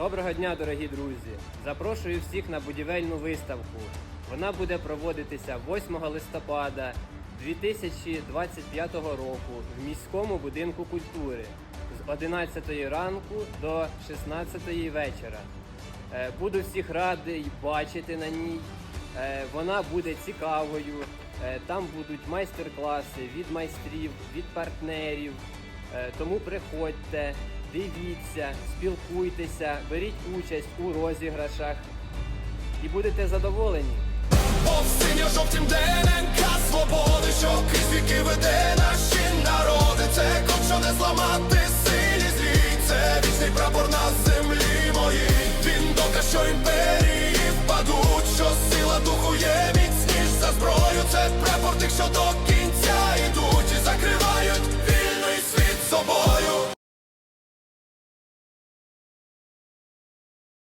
Доброго дня, дорогі друзі! Запрошую всіх на будівельну виставку. Вона буде проводитися 8 листопада 2025 року в міському будинку культури з 11 ранку до 16 вечора. Е, Буду всіх радий бачити на ній. Е, Вона буде цікавою. Е, Там будуть майстер-класи від майстрів, від партнерів. Тому приходьте, дивіться, спілкуйтеся, беріть участь у розіграшах і будете задоволені. По синьо-жовтім ДНК свободи, що крізь віки веде наші народи. Це код, що не зламати силі злій. Це вічний прапор на землі моїй. Він доказ, що імперії впадуть, що сила духу є міцніш за зброю. Це прапор тих, що до